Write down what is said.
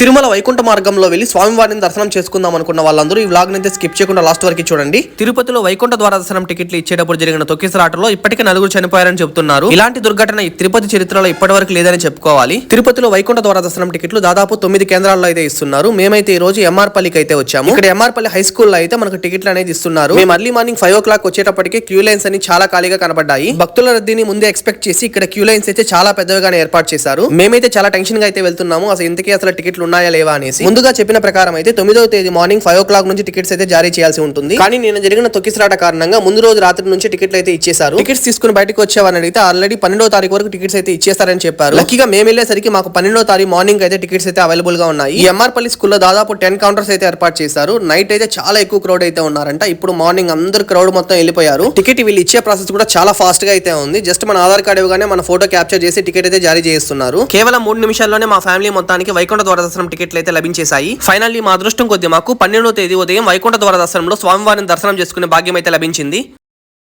తిరుమల వైకుంఠ మార్గంలో వెళ్ళి స్వామివారిని దర్శనం చేసుకుందాం అనుకున్న వాళ్ళందరూ ఈ వ్లాగ్ అయితే స్కిప్ చేయకుండా లాస్ట్ వరకు చూడండి. తిరుపతిలో వైకుంఠ ద్వార దర్శనం టికెట్లు ఇచ్చేటప్పుడు జరిగిన తొక్కిసలాటలో ఇప్పటికే నలుగురు చనిపోయారని చెబుతున్నారు. ఇలాంటి దుర్ఘటన ఈ తిరుపతి చరిత్రలో ఇప్పటి వరకు లేదని చెప్పుకోవాలి. తిరుపతిలో వైకుంఠ ద్వార దర్శనం టికెట్లు దాదాపు తొమ్మిది కేంద్రాల్లో అయితే ఇస్తున్నారు. మేమైతే ఈ రోజు ఎంఆర్పల్లికి అయితే వచ్చాము. ఇక్కడ ఎంఆర్పల్లి హై స్కూల్లో అయితే మనకు టికెట్లు అనేది ఇస్తున్నారు. మేము early morning five o'clock వచ్చేటప్పటికి క్యూ లైన్స్ అని చాలా ఖాళీగా కనబడ్డాయి. భక్తుల రద్దీని ముందే ఎక్స్పెక్ట్ చేసి ఇక్కడ క్యూ లైన్స్ అయితే చాలా పెద్దగానే ఏర్పాటు చేశారు. మేమైతే చాలా టెన్షన్గా అయితే వెళ్తున్నాము. అసలు ఇంతకీ అసలు టికెట్లు ఉన్నాయా లేవా అనేసి. ముందుగా చెప్పిన ప్రకారం అయితే తొమ్మిదవ తేదీ మార్నింగ్ ఫైవ్ ఓ క్లాక్ నుంచి టికెట్స్ అయితే జారీ చేయాల్సి ఉంటుంది. కానీ నేను జరిగిన తొక్కిసలాట కారణంగా ముందు రోజు రాత్రి నుంచి టికెట్లు అయితే ఇచ్చేసారు టికెట్స్ తీసుకుని బయటకు వచ్చేవారని అడిగితే ఆల్రెడీ పన్నెండో తారీఖు వరకు టికెట్స్ అయితే ఇచ్చేస్తారని చెప్పారు. లక్కీగా మేము వెళ్ళేసరికి మాకు పన్నెండో తారీఖు మార్నింగ్ అయితే టికెట్స్ అయితే అవైలబుల్గా ఉన్నాయి. ఈ ఎంఆర్పల్లి స్కూల్లో దాదాపు టెన్ కౌంటర్స్ అయితే ఏర్పాటు చేశారు. నైట్ అయితే చాలా ఎక్కువ క్రౌడ్ అయితే ఉన్నారంట. ఇప్పుడు మార్నింగ్ అందరు క్రౌడ్ మొత్తం వెళ్ళిపోయారు. టికెట్ వీళ్ళు ఇచ్చే ప్రాసెస్ కూడా చాలా ఫాస్ట్గా అయితే ఉంది. జస్ట్ మన ఆధార్ కార్డు ఇవ్వగానే మన ఫోటో క్యాప్చర్ చేసి టికెట్ అయితే జారీ చేస్తున్నారు. కేవలం మూడు నిమిషాల్లోనే మా ఫ్యామిలీ మొత్తానికి వైకుంఠ ద్వార దర్శనం టికెట్లు అయితే లభించేశాయి. ఫైనల్లీ మా అదృష్టం కొద్ది మాకు పన్నెండో తేదీ ఉదయం వైకుంఠ ద్వార దర్శనంలో స్వామివారిని దర్శనం చేసుకునే భాగ్యం అయితే లభించింది.